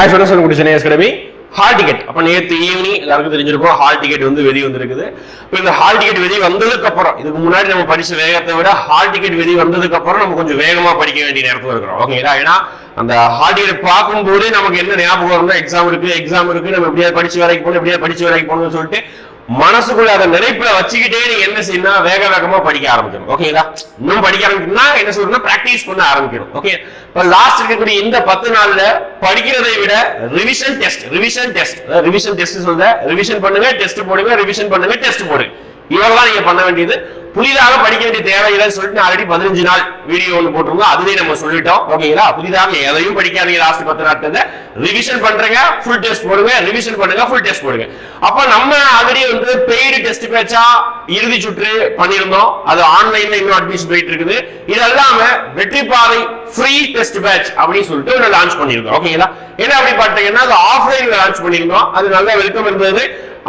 Hi students குடி Chennai academy hall ticket அப்போ நேற்று ஈவினிங் எல்லாருக்கும் தெரிஞ்சிருக்கும் ஹால் டிக்கெட் வந்து வெளியே வந்திருக்குது. இப்போ இந்த ஹால் டிக்கெட் வெளி வந்ததுக்கு அப்புறம் இதுக்கு முன்னாடி நம்ம படிச்ச வேகத்தை விட ஹால் டிக்கெட் வெளிய வந்ததுக்கு அப்புறம் நம்ம கொஞ்சம் வேகமாக படிக்க வேண்டிய நேரத்தில் இருக்கிறோம். ஓகேங்களா ஏன்னா அந்த ஹால் டிக்கெட் பார்க்கும்போது நமக்கு என்ன ஞாபகம் வரும்னா எக்ஸாம் இருக்கு எக்ஸாம் இருக்கு நம்ம எப்படியாவது படிச்சு வேலைக்கு போகணும் எப்படியாவது படிச்சு வேலைக்கு போகணும்னு சொல்லிட்டு மனசுக்குள்ள அதை நினைப்புல வச்சுக்கிட்டே நீங்க என்ன செய்யணும் வேக வேகமா படிக்க ஆரம்பிக்கணும். ஓகேங்களா இன்னும் படிக்க ஆரம்பிக்கணும்னா என்ன சொல்றதுன்னா பிராக்டிஸ் பண்ண ஆரம்பிக்கணும். ஓகே இப்ப லாஸ்ட் இருக்கக்கூடிய இந்த பத்து நாள்ல படிக்கிறதை விட revision test revision test revision test சொல்ற ரிவிஷன் பண்ணுங்க டெஸ்ட் போடுங்க ரிவிஷன் பண்ணுங்க டெஸ்ட் போடுங்க. இவ்வளவுதான் நீங்க பண்ண வேண்டியது. புதிதாக படிக்க வேண்டிய தேவையில்லைன்னு சொல்லிட்டு ஆல்ரெடி பதினஞ்சு நாள் வீடியோ ஒன்று போட்டிருக்கோம் அதுவே நம்ம சொல்லிட்டோம். ஓகேங்களா புதிதாக எதையும் படிக்காதீங்க லாஸ்ட் பத்து நாட்கள் ரிவிஷன் பண்றீங்க ஃபுல் டெஸ்ட் போடுங்க. ரிவிஷன் பண்ணுங்க ஃபுல் டெஸ்ட் போடுங்க. அப்ப நம்ம ஆல்ரெடி வந்து பெய்டு டெஸ்ட் பேச்சா இறுதி சுற்று பண்ணியிருந்தோம். அது ஆன்லைன்ல இன்னும் அட்மிஷன் போயிட்டு இருக்குது. இது இல்லாம வெற்றி பாதை ஃப்ரீ டெஸ்ட் பேட்ச் அப்படின்னு சொல்லிட்டு ஒன்று லான்ச் பண்ணியிருக்கோம் ஓகேங்களா என்ன அப்படி பார்த்தீங்கன்னா அது ஆஃப்லைன்ல லான்ச் பண்ணியிருந்தோம். அது நல்லா வெல்கம் இருந்தது.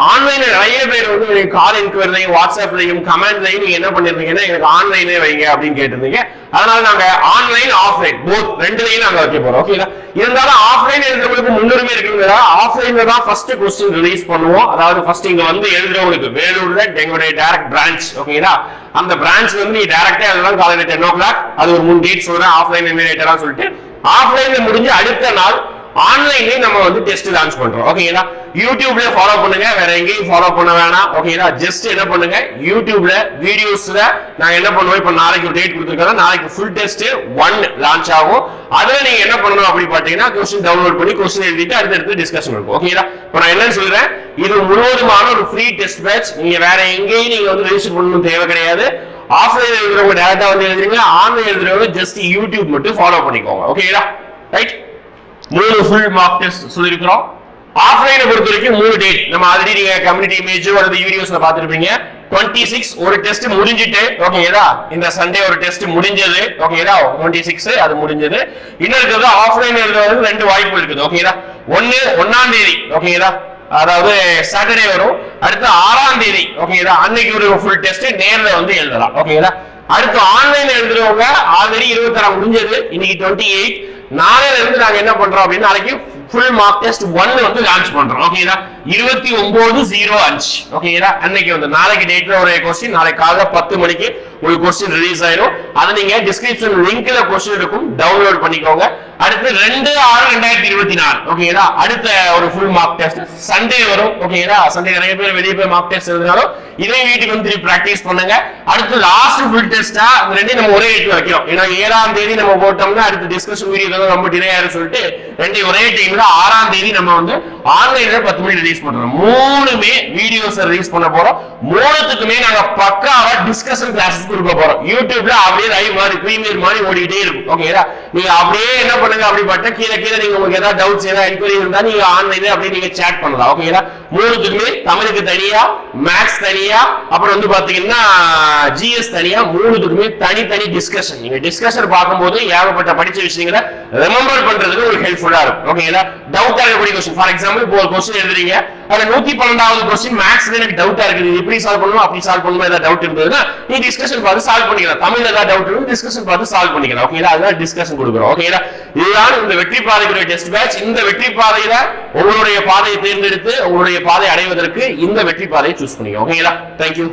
ஆன்லைன்ல நிறைய பேர் வந்து நீங்க கால் என்கொயரிலையும் வாட்ஸ்அப்லையும் கமெண்ட்லையும் நீங்க என்ன பண்ணிருந்தீங்கன்னா எனக்கு ஆன்லைனே வைங்க அப்படின்னு கேட்டிருந்தீங்க. அதனால நாங்க ஆன்லைன் ஆஃப்லைன் போத் ரெண்டுலையும் நாங்க வைக்க போறோம். ஓகேங்களா இருந்தாலும் ஆஃப்லைன் எழுதுறவங்களுக்கு முன்னுரிமை இருக்குங்கிறதா ஆஃப்லைன்ல தான் ஃபர்ஸ்ட் கொஸ்டின் ரிலீஸ் பண்ணுவோம். அதாவது ஃபர்ஸ்ட் இங்க வந்து எழுதுறவங்களுக்கு வேலூர்ல எங்களுடைய டைரக்ட் பிரான்ச் ஓகேங்களா அந்த பிரான்ச் வந்து நீ டைரக்டா எழுதலாம். காலையில டென் ஓ கிளாக் அது ஒரு மூணு டேட் சொல்றேன். ஆஃப்லைன் என்ன சொல்லிட்டு ஆஃப்லைன்ல முடிஞ்சு அடுத்த நாள் ஆன்லைன்லயே நம்ம வந்து டெஸ்ட் லான்ச் பண்றோம். ஓகேங்களா யூடியூப்ல ஃபாலோ பண்ணுங்க. வேற எங்கேயும் ஃபாலோ பண்ண வேணாம். ஓகேங்களா ஜஸ்ட் என்ன பண்ணுங்க? யூடியூப்ல வீடியோஸ்ல நான் என்ன பண்ணுவோம்? இப்ப நாளைக்கு ஒரு டேட் கொடுத்துருக்கோம் நாளைக்கு ஃபுல் டெஸ்ட் ஒன் லான்ச் ஆகும். அதுல நீங்க என்ன பண்ணணும் அப்படி பாத்தீங்கன்னா கொஸ்டின் டவுன்லோட் பண்ணி கொஸ்டின் எழுதிட்டு அடுத்தடுத்து அடுத்து டிஸ்கஷன் இருக்கும் ஓகேங்களா இப்போ நான் என்னன்னு சொல்றேன். இது முழுவதுமான ஒரு ஃப்ரீ டெஸ்ட் பேட்ச் நீங்க வேற எங்கேயும் நீங்க வந்து ரெஜிஸ்டர் பண்ணணும் தேவை கிடையாது. ஆஃப்லைன் எழுதுறவங்க டேரக்டா வந்து எழுதுறீங்க. ஆன்லைன் எழுதுறவங்க ஜஸ்ட் யூடியூப் மட்டும் ஃபாலோ பண்ணிக்கோங்க. ஓகேங்களா ரைட் மூணு ஃபுல் மார்க் டெஸ்ட் சொல்லியிருக்கிறோம் ஆஃப்லைனை பொறுத்த வரைக்கும் மூணு டேட் நம்ம ஆல்ரெடி நீங்க கம்யூனிட்டி இமேஜோ அல்லது வீடியோஸ்ல பாத்துருப்பீங்க டுவெண்ட்டி சிக்ஸ் ஒரு டெஸ்ட் முடிஞ்சிட்டு ஓகேதா இந்த சண்டே ஒரு டெஸ்ட் முடிஞ்சது. ஓகேதா டுவெண்ட்டி சிக்ஸ் அது முடிஞ்சது. இன்னொரு ஆஃப்லைன் எழுதுறது ரெண்டு வாய்ப்பு இருக்குது. ஓகேதா ஒன்னு ஒன்னாம் தேதி. ஓகேங்களா அதாவது சாட்டர்டே வரும். அடுத்து ஆறாம் தேதி. ஓகேங்களா அன்னைக்கு ஒரு ஃபுல் டெஸ்ட் நேரில் வந்து எழுதலாம். ஓகேங்களா அடுத்து ஆன்லைன் எழுதுறவங்க ஆல்ரெடி இருபத்தாறு முடிஞ்சது. இன்னைக்கு டுவெண்ட்டி எயிட் நாளையில இருந்து நாங்க என்ன பண்றோம் அப்படின்னு நாளைக்கு ஃபுல் மார்க் டெஸ்ட் ஒன் வந்து லான்ச் பண்றோம். ஓகேங்களா இருபத்தி ஒன்பது ஜீரோ அஞ்சு. ஓகேங்களா அன்னைக்கு வந்து நாளைக்கு டேட்ல ஒரு கொஸ்டின் நாளைக்கு காலைல பத்து மணிக்கு ஒரு கொஸ்டின் ரிலீஸ் ஆயிரும். அதை நீங்க டிஸ்கிரிப்ஷன் லிங்க்ல கொஸ்டின் இருக்கும். டவுன்லோட் பண்ணிக்கோங்க. அடுத்து ரெண்டு ஆறு ரெண்டாயிரத்தி இருபத்தி நாலு. ஓகேங்களா அடுத்த ஒரு ஃபுல் மார்க் டெஸ்ட் சண்டே வரும். ஓகேங்களா சண்டே நிறைய பேர் வெளியே போய் மார்க் டெஸ்ட் இருந்தாலும் இதே வீட்டுக்கு வந்து திருப்பி பிராக்டிஸ் பண்ணுங்க. அடுத்து லாஸ்ட் ஃபுல் டெஸ்டா ரெண்டையும் நம்ம ஒரே டேட்ல வைக்கிறோம். ஏன்னா ஏழாம் தேதி நம்ம போட்டோம்னா அடுத்து டிஸ்கஷன் வீடியோ ரொம்ப டிலே ஆயிரும் சொல்லிட்டு ரெண்டு ஒரே டைம்ல ஆறாம் தேதி நம்ம வந்து ஆன்லைன்ல பத்து மணி ரிலீஸ் பண்றோம். மூணுமே வீடியோஸ் ரிலீஸ் பண்ண போறோம். மூணுத்துக்குமே நாங்க பக்காவா டிஸ்கஷன் கிளாஸஸ் கொடுக்க போறோம். யூடியூப்ல அப்படியே லைவ் மாதிரி ப்ரீமியர் மாதிரி ஓடிக்கிட்டே இருக்கும். ஓகேங்களா நீங்க அப்படியே என்ன பண்ணுங்க அப்படி கீழே கீழே நீங்க உங்களுக்கு ஏதாவது டவுட்ஸ் ஏதாவது என்கொயரி இருந்தா நீங்க ஆன்லைன்ல அப்படியே நீங்க சேட் பண்ணலாம். ஓகேங்களா மூணுத்துக்குமே தமிழுக்கு தனியா மேக்ஸ் தனியா அப்புறம் வந்து பாத்தீங்கன்னா ஜிஎஸ் தனியா மூணுத்துக்குமே தனித்தனி டிஸ்கஷன் நீங்க டிஸ்கஷன் பார்க்கும்போது ஏகப்பட்ட படிச்ச விஷயங்களை ரிமெம்பர் பண்றதுக்கு ஒரு ஹெல்ப்ஃபுல்லா இருக்கும் ஓகேங்களா டவுட்டா இருக்கக்கூடிய கொஸ்டின் ஃபார் எக்ஸாம்பிள் இப்போ ஒரு கொஸ்டின் எழுதுறீங்க. அதுல நூத்தி பன்னெண்டாவது கொஸ்டின் மேக்ஸ்ல எனக்கு டவுட்டா இருக்குது. எப்படி சால்வ் பண்ணணும் அப்படி சால்வ் பண்ணணும் ஏதாவது டவுட் இருந்ததுன்னா நீ டிஸ்கஷன் பார்த்து சால்வ் பண்ணிக்கலாம். தமிழ்ல ஏதாவது டவுட் இருந்து டிஸ்கஷன் பார்த்து சால்வ் பண்ணிக்கலாம். ஓகேங்களா அதுதான் டிஸ்கஷன் கொடுக்குறோம். ஓகேங்களா இதுதான் இந்த வெற்றி பாதைக்குரிய டெஸ்ட் பேட்ச் இந்த வெற்றி பாதையில உங்களுடைய பாதையை தேர்ந்தெடுத்து உங்களுடைய பாதை அடைவதற்கு இந்த வெற்றி பாதையை சூஸ் பண்ணிக்கோ ஓகேங்களா தேங்க்யூ